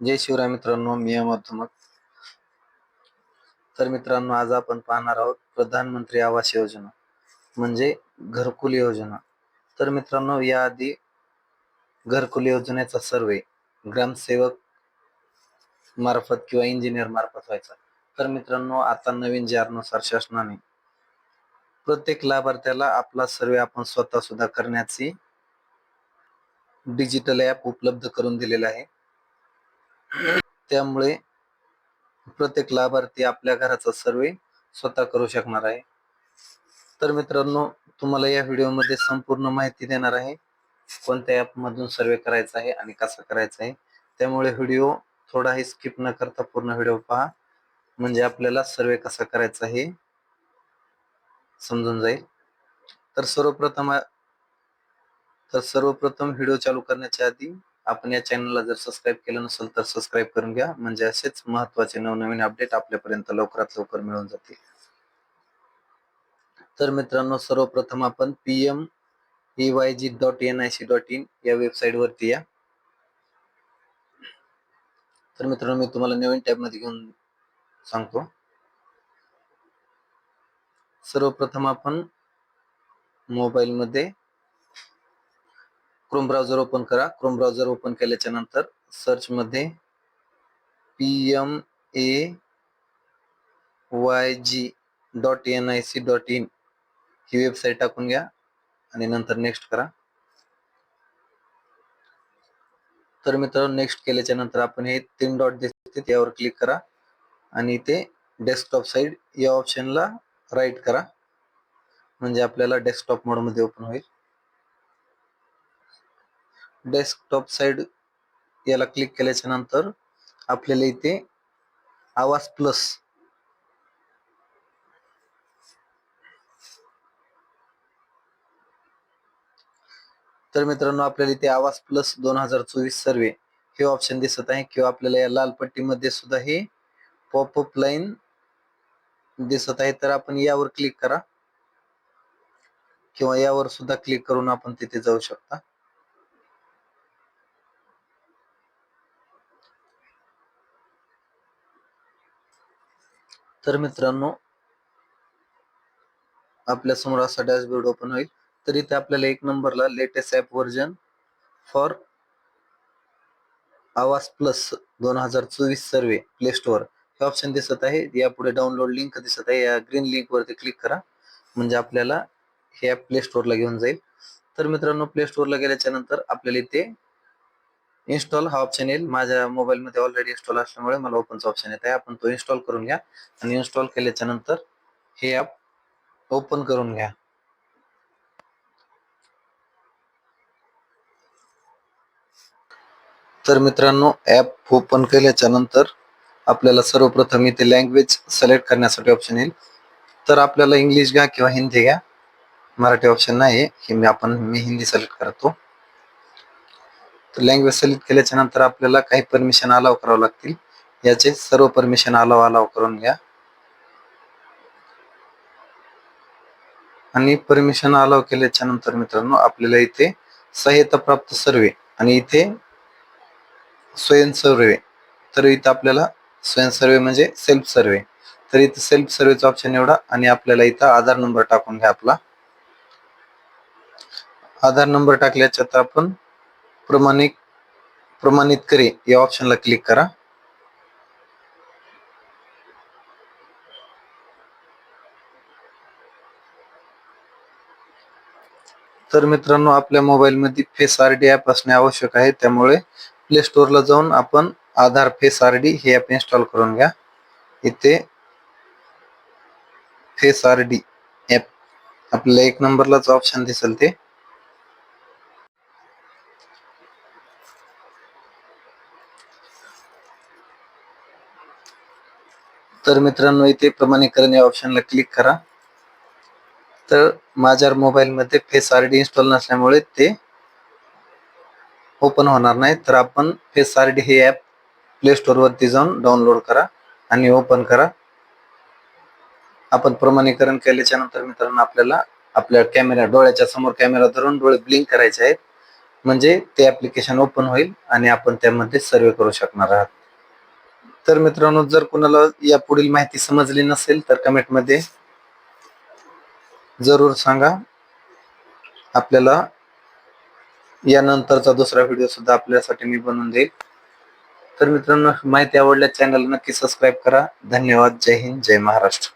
जय शिवराय मित्रांनो मी अमर तर मित्रांनो आज आपण पाहणार आहोत प्रधानमंत्री आवास योजना म्हणजे घरकुल योजना. तर मित्रांनो याआधी घरकुल योजनेचा सर्वे ग्रामसेवक मार्फत किंवा इंजिनियर मार्फत व्हायचा. तर मित्रांनो आता नवीन जारनुसार शासनाने प्रत्येक लाभार्थ्याला आपला सर्वे आपण स्वतः सुद्धा करण्याची डिजिटल ॲप उपलब्ध करून दिलेलं आहे. त्यामुळे प्रत्येक लाभार्थी आपल्या घराचा सर्वे स्वतः करू शकणार आहे. तर मित्रांनो तुम्हाला या व्हिडिओमध्ये संपूर्ण माहिती देणार आहे कोणत्या ॲपमधून सर्वे करायचा आहे आणि कसा करायचा आहे. त्यामुळे व्हिडिओ थोडाही स्किप न करता पूर्ण व्हिडिओ पहा. म्हणजे आपल्याला सर्वे कसा करायचा हे समजून जाईल. तर सर्वप्रथम तर सर्वप्रथम व्हिडिओ चालू करण्याच्या आधी आपण या चॅनलला जर सबस्क्राईब केलं नसेल तर सबस्क्राईब करून घ्या. म्हणजे असेच महत्त्वाचे नवनवीन अपडेट आपल्यापर्यंत लवकरात लवकर मिळून जातील. तर मित्रांनो सर्वप्रथम आपण P M E Y G dot N I C dot in या वेबसाईट वरती या. तर मित्रांनो मी तुम्हाला नवीन टॅबमध्ये घेऊन सांगतो. सर्वप्रथम आपण मोबाईल मध्ये क्रोम ब्राउझर ओपन करा. क्रोम ब्राउझर ओपन केल्याच्यानंतर सर्च मध्ये P M A Y G dot N I C dot in he website टाकून घ्या आणि नंतर नेक्स्ट करा. तर मित्रांनो नेक्स्ट केल्याच्यानंतर आपण हे तीन डॉट दिसते त्यावर क्लिक करा आणि इथे डेस्कटॉप साईड या ऑप्शनला राईट करा. म्हणजे आपल्याला डेस्कटॉप मोडमध्ये ओपन होईल. डेस्कटॉप साइड याला क्लिक केल्याच्यानंतर आपल्याला इथे आवाज प्लस तर मित्रांनो आपल्याला इथे आवाज प्लस दोन हजार चोवीस सर्वे हे ऑप्शन दिसत आहे किंवा आपल्याला या लाल पट्टीमध्ये सुद्धा हे पॉपअप लाईन दिसत आहे. तर आपण यावर क्लिक करा किंवा यावर सुद्धा क्लिक करून आपण तिथे जाऊ शकता. तर मित्रांनो आपल्यासमोर असा डॅशबोर्ड ओपन होईल. तर इथे आपल्याला एक नंबरला latest app version for Awaas plus दोन हजार चोवीस सर्वे प्ले स्टोअर हे ऑप्शन दिसत आहे. यापुढे डाउनलोड लिंक दिसत आहे. या ग्रीन लिंक वरती क्लिक करा. म्हणजे आपल्याला हे ऍप प्ले स्टोअरला घेऊन जाईल. तर मित्रांनो प्ले स्टोअरला गेल्याच्यानंतर आपल्याला इथे इन्स्टॉल हा ऑप्शन येईल. माझ्या मोबाईलमध्ये ऑलरेडी इन्स्टॉल असल्यामुळे मला ओपनचा ऑप्शन येत आहे. आपण तो इन्स्टॉल करून घ्या. आणि इन्स्टॉल केल्याच्यानंतर हे ॲप ओपन करून घ्या. तर मित्रांनो ॲप ओपन केल्याच्यानंतर आपल्याला सर्वप्रथम इथे लँग्वेज सिलेक्ट करण्यासाठी ऑप्शन येईल. तर आपल्याला इंग्लिश घ्या किंवा हिंदी घ्या. मराठी ऑप्शन नाही हे मी आपण मी हिंदी सिलेक्ट करतो. लँग्वेज सिलेक्ट केल्याच्यानंतर आपल्याला काही परमिशन अलाव करावं लागतील. याचे सर्व परमिशन अलाव अलाव करून घ्या. आणि परमिशन अलाव केल्याच्यानंतर मित्रांनो आपल्याला इथे सहायता प्राप्त सर्वे आणि इथे स्वयं सर्वे तर इथं आपल्याला स्वयं सर्वे म्हणजे सेल्फ सर्वे तर इथं सेल्फ सर्वेचा ऑप्शन निवडा आणि आपल्याला इथं आधार नंबर टाकून घ्या आपला. आधार नंबर टाकल्याच्यात आपण प्रमाणित प्रमाणित करे. या ऑप्शनला क्लिक करा. तर मित्रांनो आपल्या मोबाईलमध्ये फेस आर डी ॲप असणे आवश्यक आहे. त्यामुळे प्ले स्टोअरला जाऊन आपण आधार फेस आर डी हे ॲप इन्स्टॉल करून घ्या. इथे फेस आर डी ॲप आपल्याला एक नंबरलाच ऑप्शन दिसेल ते. तर मित्रांनो इथे प्रमाणीकरण या ऑप्शनला क्लिक करा. तर माझ्या मोबाईलमध्ये फेस आर डी इन्स्टॉल नसल्यामुळे ते ओपन होणार नाही. तर आपण फेस आर डी हे ॲप प्ले स्टोअरवरती जाऊन डाउनलोड करा आणि ओपन करा. आपण प्रमाणीकरण केल्याच्यानंतर मित्रांनो आपल्याला आपल्या कॅमेरा डोळ्याच्या समोर कॅमेरा धरून डोळे ब्लिंक करायचे आहेत. म्हणजे ते ऍप्लिकेशन ओपन होईल आणि आपण त्यामध्ये सर्वे करू शकणार आहात. तर मित्रांनो जर कुणाला या पुढील माहिती समजली नसेल तर कमेंटमध्ये जरूर सांगा. आपल्याला यानंतरचा दुसरा व्हिडिओ सुद्धा आपल्यासाठी मी बनवून देईल. तर मित्रांनो माहिती आवडल्या चॅनल नक्की सबस्क्राईब करा. धन्यवाद. जय हिंद. जय महाराष्ट्र.